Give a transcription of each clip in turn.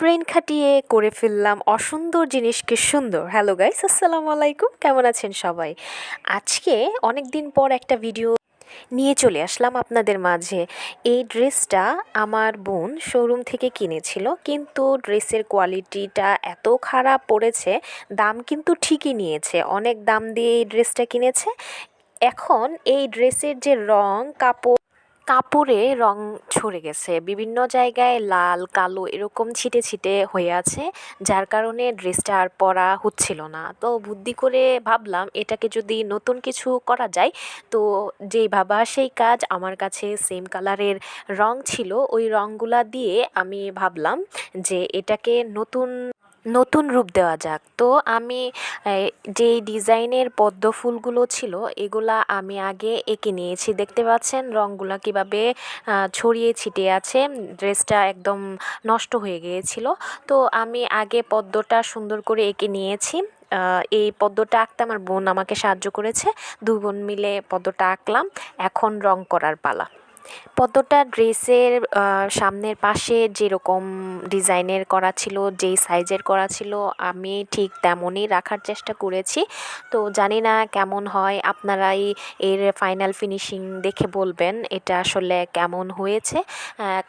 Brain খাটিয়ে করে ফেললাম অসুন্দর জিনিসকে সুন্দর। হ্যালো গাইস আসসালামু আলাইকুম। কেমন আছেন সবাই? আজকে অনেক দিন পর একটা ভিডিও নিয়ে চলে আসলাম আপনাদের মাঝে। এই ড্রেসটা আমার বোন শোরুম থেকে কিনেছিল, কিন্তু ড্রেসের কোয়ালিটিটা এত খারাপ পড়েছে, দাম কিন্তু ঠিকই নিয়েছে। অনেক দাম দিয়ে এই ড্রেসটা কিনেছে। এখন এই ড্রেসের যে রং, কাপড় কাপড়ে রং ছড়ে গেছে। বিভিন্ন জায়গায় লাল, কালো এরকম ছিটে ছিটে হয়ে আছে, যার কারণে ড্রেসটা আর পরা হচ্ছিল না। তো বুদ্ধি করে ভাবলাম, এটাকে যদি নতুন কিছু করা যায়, তো যেই ভাবা সেই কাজ আমার কাছে সেম কালারের রং ছিল। ওই রঙগুলা দিয়ে আমি ভাবলাম যে এটাকে নতুন নতুন রূপ দেওয়া যাক। তো আমি যেই ডিজাইনের পদ্ম ফুলগুলো ছিল, এগুলা আমি আগে এঁকে নিয়েছি। দেখতে পাচ্ছেন রঙগুলো কীভাবে ছড়িয়ে ছিটিয়ে আছে, ড্রেসটা একদম নষ্ট হয়ে গিয়েছিল। তো আমি আগে পদ্মটা সুন্দর করে এঁকে নিয়েছি। এই পদ্মটা আঁকতে আমার বোন আমাকে সাহায্য করেছে। দু বোন মিলে পদ্মটা আঁকলাম। এখন রং করার পালা। পদ্মটা ড্রেসের সামনের পাশে যেরকম ডিজাইনের করা ছিল, যেই সাইজের করা ছিল, আমি ঠিক তেমনই রাখার চেষ্টা করেছি। তো জানি না কেমন হয়, আপনারাই এর ফাইনাল ফিনিশিং দেখে বলবেন, এটা আসলে কেমন হয়েছে।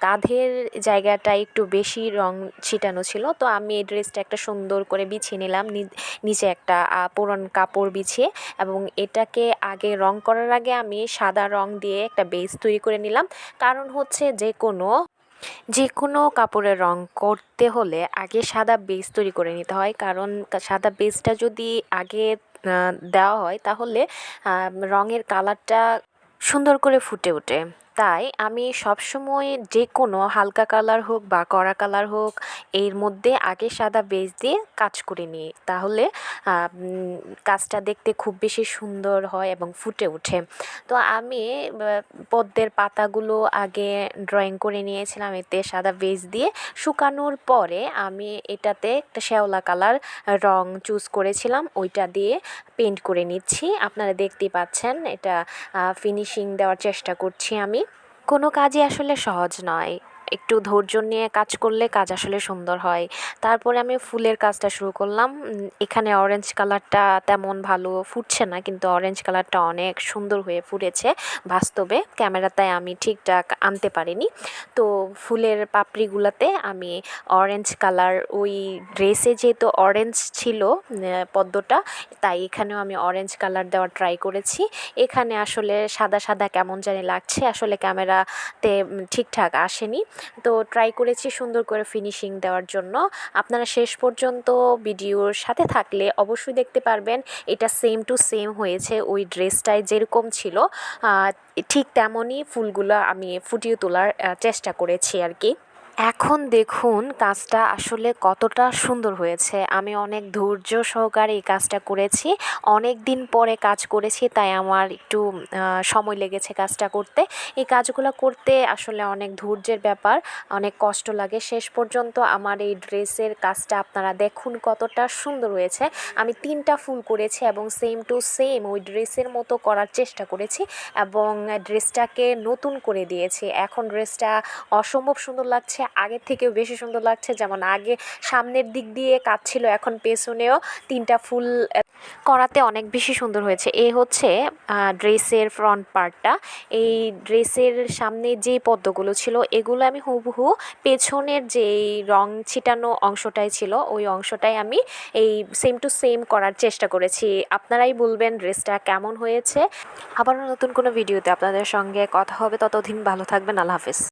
কাঁধের জায়গাটা একটু বেশি রং ছিটানো ছিল, তো আমি এই ড্রেসটা একটা সুন্দর করে বিছিয়ে নিলাম নিচে একটা পুরন কাপড় বিছিয়ে, এবং এটাকে আগে রং করার আগে আমি সাদা রং দিয়ে একটা বেস তৈরি করে নিলাম। কারণ হচ্ছে যে কোনো যে কোনো কাপড়ের রং করতে হলে আগে সাদা বেস তৈরি করে নিতে হয়। কারণ সাদা বেসটা যদি আগে দেওয়া হয় তাহলে রঙের কালারটা সুন্দর করে ফুটে ওঠে। তাই আমি সবসময় যে কোনো হালকা কালার হোক বা কড়া কালার হোক, এর মধ্যে আগে সাদা বেজ দিয়ে কাজ করে নিই। তাহলে কাজটা দেখতে খুব বেশি সুন্দর হয় এবং ফুটে ওঠে। তো আমি পদ্মের পাতাগুলো আগে ড্রয়িং করে নিয়েছিলাম, এতে সাদা বেজ দিয়ে শুকানোর পরে আমি এটাতে একটা শ্যাওলা কালার রং চুজ করেছিলাম, ওইটা দিয়ে পেন্ট করে নিচ্ছি। আপনারা দেখতেই পাচ্ছেন, এটা ফিনিশিং দেওয়ার চেষ্টা করছি আমি। কোনো কাজই আসলে সহজ নয়। একটু ধৈর্য নিয়ে কাজ করলে কাজ আসলে সুন্দর হয়। তারপরে আমি ফুলের কাজটা শুরু করলাম। এখানে অরেঞ্জ কালারটা তেমন ভালো ফুটছে না, কিন্তু অরেঞ্জ কালারটা অনেক সুন্দর হয়ে ফুটেছে বাস্তবে। ক্যামেরাতে আমি ঠিকঠাক আনতে পারিনি। তো ফুলের পাপড়িগুলোতে আমি অরেঞ্জ কালার ওই ড্রেসে যেহেতু অরেঞ্জ ছিল পদ্মটা, তাই এখানেও আমি অরেঞ্জ কালার দেওয়ার ট্রাই করেছি। এখানে আসলে সাদা সাদা কেমন জানি লাগছে, আসলে ক্যামেরাতে ঠিকঠাক আসেনি। তো ট্রাই করেছি সুন্দর করে ফিনিশিং দেওয়ার জন্য। আপনারা শেষ পর্যন্ত ভিডিওর সাথে থাকলে অবশ্যই দেখতে পারবেন, এটা সেম টু সেম হয়েছে ওই ড্রেসটায় যেরকম ছিল। ঠিক তেমনই ফুলগুলো আমি ফুটিয়ে তোলার চেষ্টা করেছি আর কি। এখন দেখুন কাজটা আসলে কতটা সুন্দর হয়েছে। আমি অনেক ধৈর্য সহকারে এই কাজটা করেছি। অনেক দিন পরে কাজ করেছি, তাই আমার একটু সময় লেগেছে কাজটা করতে। এই কাজগুলো করতে আসলে অনেক ধৈর্যের ব্যাপার, অনেক কষ্ট লাগে। শেষ পর্যন্ত আমার এই ড্রেসের কাজটা আপনারা দেখুন কতটা সুন্দর হয়েছে। আমি তিনটা ফুল করেছি এবং সেম টু সেম ওই ড্রেসের মতো করার চেষ্টা করেছি এবং ড্রেসটাকে নতুন করে দিয়েছি। এখন ড্রেসটা অসম্ভব সুন্দর লাগছে। আগের থেকেও বেশি সুন্দর লাগছে। যেমন আগে সামনের দিক দিয়ে কাজ ছিল এখন পেছনেও তিনটা ফুল করাতে অনেক বেশি সুন্দর হয়েছে। এ হচ্ছে ড্রেসের ফ্রন্ট পার্টটা এই ড্রেসের সামনে যে পদ্মগুলো ছিল, এগুলো আমি হুবহু পেছনের যেই রং ছিটানো অংশটাই ছিল, ওই অংশটাই আমি এই সেম টু সেম করার চেষ্টা করেছি। আপনারাই বলবেন ড্রেসটা কেমন হয়েছে। আবারও নতুন কোনো ভিডিওতে আপনাদের সঙ্গে কথা হবে। ততদিন ভালো থাকবেন। আল্লাহ হাফেজ।